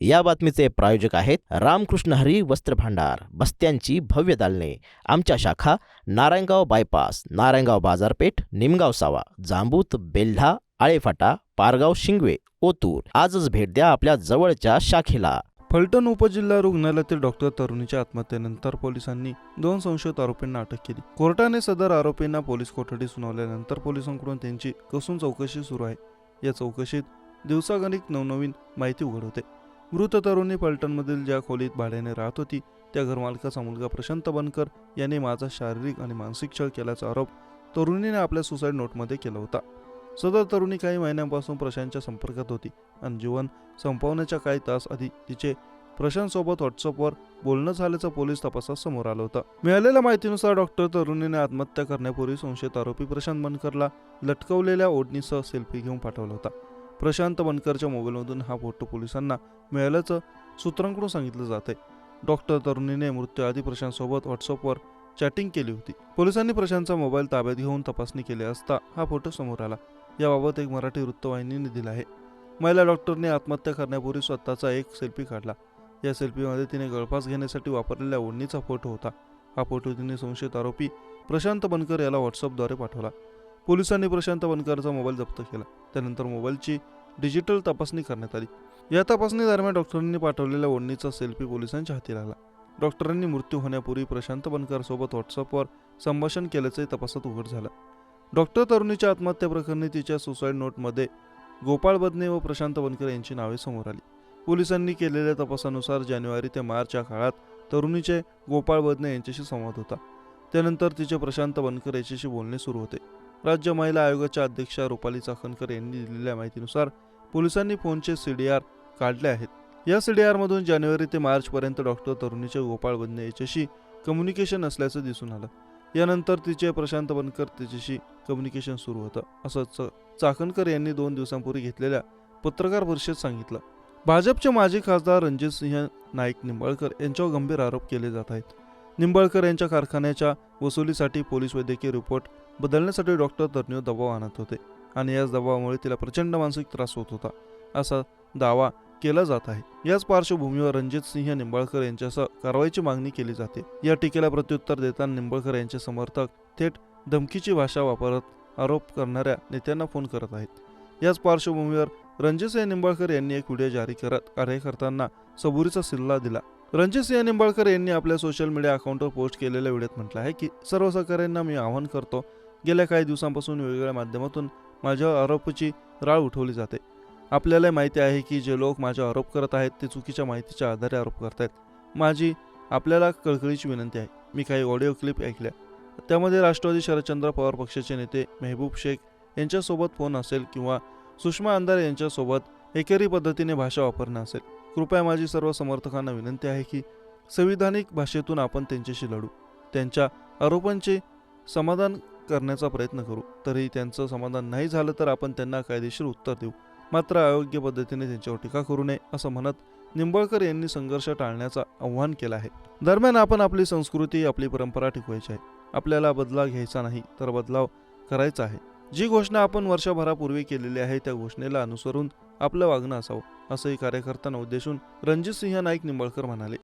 या बातमीचे प्रायोजक आहेत रामकृष्ण हरी वस्त्र भांडार बस्त्यांची भव्य दालने. आमच्या शाखा नारायणगाव बायपास नारायणगाव बाजारपेठ निमगाव सावा जांबूत बेल्हा आळेफाटा पारगाव शिंगवे ओतूर. आजच भेट द्या आपल्या जवळच्या शाखेला. फलटण उपजिल्हा रुग्णालयातील डॉक्टर तरुणीच्या आत्महत्येनंतर पोलिसांनी दोन संशयित आरोपींना अटक केली. कोर्टाने सदर आरोपींना पोलीस कोठडी सुनावल्यानंतर पोलिसांकडून त्यांची कसून चौकशी सुरू आहे. या चौकशीत दिवसागणिक नवनवीन माहिती उघड होते. मृत तरुणी पलटणमधील ज्या खोलीत भाड्याने राहत होती त्या घरमालकाचा मुलगा प्रशांत बनकर याने माझा शारीरिक आणि मानसिक छळ केल्याचा आरोप तरुणीने आपल्या सुसाईड नोटमध्ये केला होता. सदर तरुणी काही महिन्यांपासून प्रशांतच्या संपर्कात होती आणि जीवन संपवण्याच्या काही तास आधी तिचे प्रशांत सोबत व्हॉट्सअपवर बोलणं झाल्याचं पोलीस तपासात समोर आलं होतं. मिळालेल्या माहितीनुसार डॉक्टर तरुणीने आत्महत्या करण्यापूर्वी संशयित आरोपी प्रशांत बनकरला लटकवलेल्या ओढणीसह सेल्फी घेऊन पाठवला होता. प्रशांत बनकरच्या मोबाईलमधून हा फोटो पोलिसांना मिळाल्याचं सूत्रांकडून सांगितलं जात आहे डॉक्टर तरुणीने मृत्यूआधी प्रशांतसोबत व्हॉट्सअपवर चॅटिंग केली होती. पोलिसांनी प्रशांतचा मोबाईल ताब्यात घेऊन तपासणी केली असता हा फोटो समोर आला. याबाबत एक मराठी वृत्तवाहिनीने दिला आहे. महिला डॉक्टरने आत्महत्या करण्यापूर्वी स्वतःचा एक सेल्फी काढला. या सेल्फीमध्ये तिने गळफास घेण्यासाठी वापरलेल्या ओढणीचा फोटो होता. हा फोटो तिने संशयित आरोपी प्रशांत बनकर याला व्हॉट्सअपद्वारे पाठवला. पोलिसांनी प्रशांत बनकरचा मोबाईल जप्त केला. त्यानंतर मोबाईलची डिजिटल तपासणी करण्यात आली. या तपासणी दरम्यान डॉक्टरांनी पाठवलेल्या ओढणीचा सेल्फी पोलिसांच्या हाती लागला. डॉक्टरांनी मृत्यू होण्यापूर्वी प्रशांत बनकर सोबत व्हॉट्सअपवर संभाषण केल्याचे तपासात उघड झालं. डॉक्टर तरुणीच्या आत्महत्या प्रकरणी तिच्या सुसाईड नोटमध्ये गोपाळ बदने व प्रशांत बनकर यांची नावे समोर आली. पोलिसांनी केलेल्या तपासानुसार जानेवारी ते मार्च या काळात तरुणीचे गोपाळ बदने यांच्याशी संवाद होता. त्यानंतर तिचे प्रशांत बनकर यांच्याशी बोलणे सुरू होते. राज्य महिला आयोगाच्या अध्यक्षा रुपाली चाकणकर यांनी दिलेल्या माहितीनुसार पोलिसांनी फोनचे सीडीआर काढले आहेत. या सीडीआर मधून जानेवारी ते मार्चपर्यंत डॉक्टर तरुणीचे गोपाळ बदने याच्याशी कम्युनिकेशन असल्याचं दिसून आलं. यानंतर तिचे प्रशांत बनकर तिच्याशी कम्युनिकेशन सुरू होतं असं चाकणकर यांनी दोन दिवसांपूर्वी घेतलेल्या पत्रकार परिषदेत सांगितलं. भाजपचे माजी खासदार रणजित सिंह नाईक निंबाळकर यांच्यावर गंभीर आरोप केले जात आहेत. निंबाळकर यांच्या कारखान्याच्या वसुलीसाठी पोलीस वैद्यकीय रिपोर्ट बदलण्यासाठी डॉक्टर तरुणीवर दबाव आणत होते आणि याच दबावामुळे तिला प्रचंड मानसिक त्रास होत होता. असा दावा केला जात आहे. याच पार्श्वभूमीवर रणजित सिंह निंबाळकर यांच्यासह कारवाईची मागणी केली जाते. या टीकेला प्रत्युत्तर देताना निंबाळकर यांचे समर्थक थेट धमकीची भाषा वापरत आरोप करणाऱ्या नेत्यांना फोन करत आहेत. याच पार्श्वभूमीवर रणजितसिंह निंबाळकर यांनी एक व्हिडिओ जारी करत कार्यकर्त्यांना सबुरीचा सल्ला दिला. रणजितसिंह निंबाळकर यांनी आपल्या सोशल मीडिया अकाउंटवर पोस्ट केलेल्या व्हिडिओत म्हटलं आहे की सर्व सहकाऱ्यांना मी आवाहन करतो गेल्या काही दिवसांपासून वेगवेगळ्या माध्यमातून माझ्या आरोपाची राळ उठवली जाते. आपल्याला माहिती आहे की जे लोक माझ्या आरोप करत आहेत ते चुकीच्या माहितीच्या आधारे आरोप करत आहेत. माझी आपल्याला कळकळीची विनंती आहे. मी काही ऑडिओ क्लिप ऐकल्या. त्यामध्ये राष्ट्रवादी शरदचंद्र पवार पक्षाचे नेते मेहबूब शेख यांच्यासोबत फोन असेल किंवा सुषमा अंधारे यांच्यासोबत एकेरी पद्धतीने भाषा वापरणं असेल. कृपया माझी सर्व समर्थकांना विनंती आहे की संविधानिक भाषेतून आपण त्यांच्याशी लढू त्यांच्या आरोपांचे समाधान करण्याचा प्रयत्न करू. तरीही त्यांचं समाधान नाही झालं तर आपण त्यांना कायदेशीर उत्तर देऊ. मात्र अयोग्य पद्धतीने त्यांच्यावर टीका करू नये असं म्हणत निंबाळकर यांनी संघर्ष टाळण्याचं आव्हान केलं आहे. दरम्यान आपण आपली संस्कृती आपली परंपरा टिकवायची आहे. आपल्याला बदलाव घ्यायचा नाही तर बदलाव करायचा आहे. जी घोषणा आपण वर्षभरापूर्वी केलेली आहे त्या घोषणेला अनुसरून आपलं वागणं असावं असंही कार्यकर्त्यांना उद्देशून रणजित सिंह नाईक निंबाळकर म्हणाले.